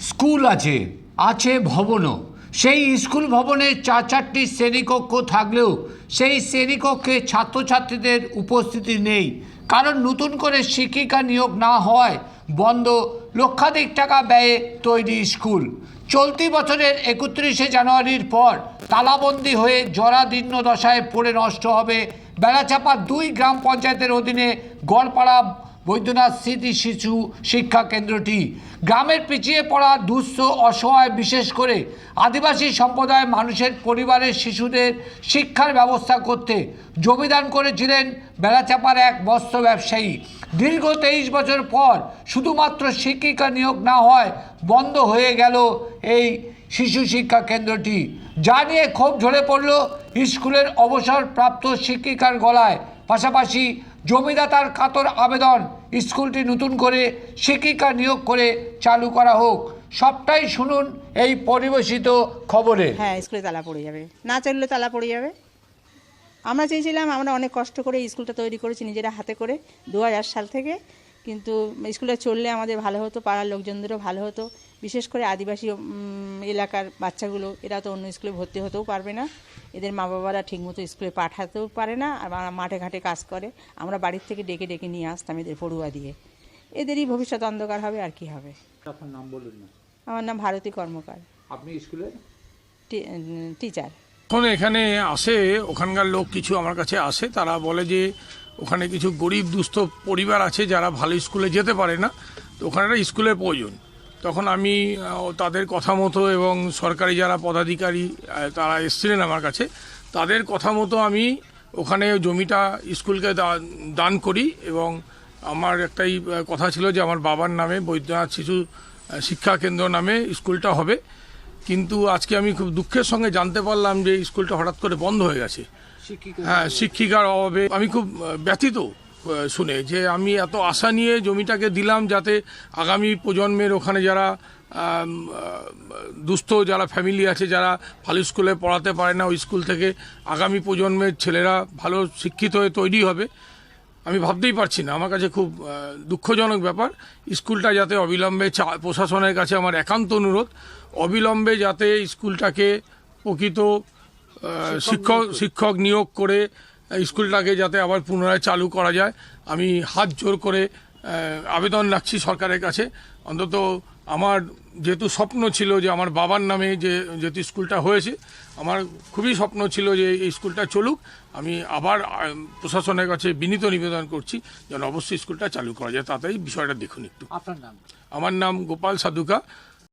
School আছে আছে ভবনও। সেই স্কুল ভবনে চার চারটি শ্রেণীকক্ষ থাকলেও সেই শ্রেণীকক্ষে ছাত্রছাত্রীদের উপস্থিতি নেই। কারণ নতুন করে শিক্ষিকা নিয়োগ না হওয়ায় বন্ধ লক্ষাধিক টাকা ব্যয়ে তৈরি স্কুল। চলতি বছরের একত্রিশে জানুয়ারির পর তালাবন্দি হয়ে জরাদীর্ণ দশায় পড়ে নষ্ট হবে বেড়াচাপা দুই গ্রাম পঞ্চায়েতের অধীনে গড়পাড়া বৈদ্যনাথ স্মৃতি শিশু শিক্ষা কেন্দ্রটি। গ্রামের পিছিয়ে পড়া দুঃস্থ অসহায় বিশেষ করে আদিবাসী সম্প্রদায়ের মানুষের পরিবারের শিশুদের শিক্ষার ব্যবস্থা করতে জমিদান করেছিলেন বেড়াচাপার এক বস্ত্র ব্যবসায়ী। দীর্ঘ তেইশ বছর পর শুধুমাত্র শিক্ষিকা নিয়োগ না হয় বন্ধ হয়ে গেল এই শিশু শিক্ষা কেন্দ্রটি। যা নিয়ে ক্ষোভ ঝরে পড়ল স্কুলের অবসরপ্রাপ্ত শিক্ষিকার গলায়। পাশাপাশি জমিদাতার কাতর আবেদন স্কুলটি নতুন করে শিক্ষিকা নিয়োগ করে চালু করা হোক। সবটাই শুনুন এই পরিবেশিত খবরে। হ্যাঁ স্কুলে তালা পড়ে যাবে। না চললে তালা পড়ে যাবে। আমরা চেয়েছিলাম আমরা অনেক কষ্ট করে স্কুলটা তৈরি করেছি নিজেরা হাতে করে দু হাজার সাল থেকে। কিন্তু স্কুলটা চললে আমাদের ভালো হতো, পাড়ার লোকজনদেরও ভালো হতো। বিশেষ করে আদিবাসী এলাকার বাচ্চাগুলো এরা তো অন্য স্কুলে ভর্তি হতেও পারবে না। এদের মা বাবারা ঠিকমতো স্কুলে পাঠাতেও পারে না আর মাঠে ঘাটে কাজ করে। আমরা বাড়ির থেকে ডেকে ডেকে নিয়ে আসতাম এদের পড়ুয়া দিয়ে। এদেরই ভবিষ্যৎ অন্ধকার হবে আর কি হবে? আপনার নাম বলুন না। আমার নাম ভারতী কর্মকার। আপনি স্কুলের টি- টিচার। এখন এখানে আসে ওখানকার লোক কিছু আমার কাছে আসে তারা বলে যে ওখানে কিছু গরিব দুস্থ পরিবার আছে যারা ভালো স্কুলে যেতে পারে না তো ওখানে একটা স্কুলের প্রয়োজন। তখন আমি তাদের কথা মতো এবং সরকারি যারা পদাধিকারী তারা এসেছিলেন আমার কাছে তাদের কথা মতো আমি ওখানে জমিটা স্কুলকে দান করি এবং আমার একটাই কথা ছিল যে আমার বাবার নামে বৈদ্যনাথ শিশু শিক্ষা কেন্দ্র নামে স্কুলটা হবে। কিন্তু আজকে আমি খুব দুঃখের সঙ্গে জানতে পারলাম যে স্কুলটা হঠাৎ করে বন্ধ হয়ে গেছে। হ্যাঁ শিক্ষিকার অভাবে আমি খুব ব্যথিত। শুনে যে আমি এত আশা নিয়ে জমিটাকে দিলাম যাতে আগামী প্রজন্মের ওখানে যারা দুস্থ যারা ফ্যামিলি আছে যারা ভালো স্কুলে পড়াতে পারে না ওই স্কুল থেকে আগামী প্রজন্মের ছেলেরা ভালো শিক্ষিত হয়ে তৈরি হবে আমি ভাবতেই পারছি না। আমার কাছে খুব দুঃখজনক ব্যাপার। স্কুলটা যাতে অবিলম্বে চা- প্রশাসনের কাছে আমার একান্ত অনুরোধ অবিলম্বে যাতে স্কুলটাকে প্রকৃত শিক্ষক শিক্ষক নিয়োগ করে স্কুলটাকে যাতে আবার পুনরায় চালু করা যায়। আমি হাত জোর করে আবেদন রাখছি সরকারের কাছে। অন্তত আমার যেহেতু স্বপ্ন ছিল যে আমার বাবার নামে যে যেহেতু স্কুলটা হয়েছে আমার খুবই স্বপ্ন ছিল যে এই স্কুলটা চলুক। আমি আবার প্রশাসনের কাছে বিনীত নিবেদন করছি যেন অবশ্যই স্কুলটা চালু করা যায়। তাড়াতাড়ি বিষয়টা দেখুন একটু। আপনার নাম? আমার নাম গোপাল সাধুকা।